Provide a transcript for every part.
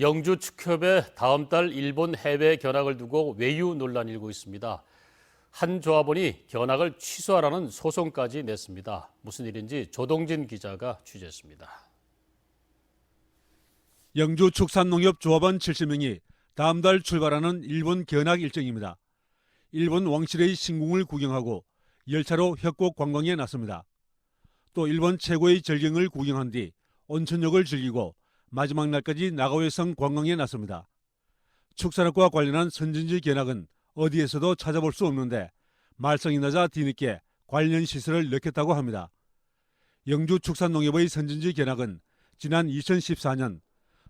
영주 축협의 다음 달 일본 해외 견학을 두고 외유 논란이 일고 있습니다. 한 조합원이 견학을 취소하라는 소송까지 냈습니다. 무슨 일인지 조동진 기자가 취재했습니다. 영주 축산농협 조합원 70명이 다음 달 출발하는 일본 견학 일정입니다. 일본 왕실의 신궁을 구경하고 열차로 협곡 관광에 나섭니다. 또 일본 최고의 절경을 구경한 뒤 온천욕을 즐기고 마지막 날까지 나가회성 관광에 나섭니다. 축산업과 관련한 선진지 견학은 어디에서도 찾아볼 수 없는데 말썽이 나자 뒤늦게 관련 시설을 넣겠다고 합니다. 영주 축산농협의 선진지 견학은 지난 2014년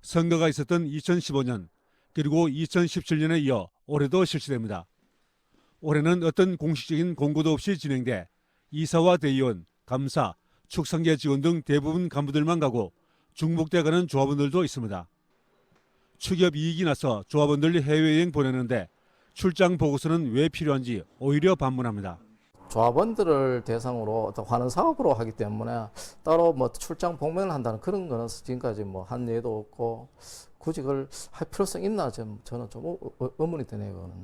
선거가 있었던 2015년 그리고 2017년에 이어 올해도 실시됩니다. 올해는 어떤 공식적인 공고도 없이 진행돼 이사와 대의원, 감사, 축산계 직원 등 대부분 간부들만 가고 중복돼 가는 조합원들도 있습니다. 축협 이익이 나서 조합원들 해외여행 보내는데 출장 보고서는 왜 필요한지 오히려 반문합니다. 조합원들을 대상으로 어떤 환원 사업으로 하기 때문에 따로 뭐 출장 복면을 한다는 그런 거는 지금까지 뭐 한 예도 없고 굳이 그걸 할 필요성 있나 좀 저는 좀 의문이 드네요 그거는.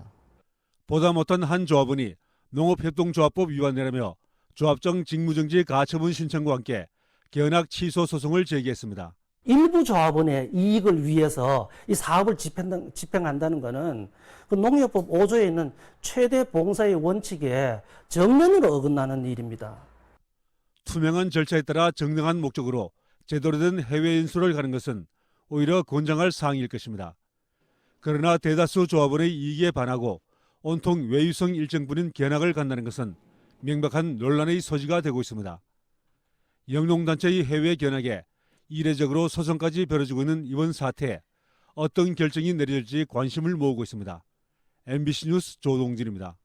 보다 못한 한 조합원이 농업협동조합법 위반이라며 조합장 직무정지 가처분 신청과 함께 견학 취소 소송을 제기했습니다. 일부 조합원의 이익을 위해서 이 사업을 집행, 집행한다는 것은 그 농협법 5조에 있는 최대 봉사의 원칙에 정면으로 어긋나는 일입니다. 투명한 절차에 따라 정당한 목적으로 제대로 된 해외 연수를 가는 것은 오히려 권장할 사항일 것입니다. 그러나 대다수 조합원의 이익에 반하고 온통 외유성 일정뿐인 견학을 간다는 것은 명백한 논란의 소지가 되고 있습니다. 영농단체의 해외 견학에 이례적으로 소송까지 벌어지고 있는 이번 사태에 어떤 결정이 내려질지 관심을 모으고 있습니다. MBC 뉴스 조동진입니다.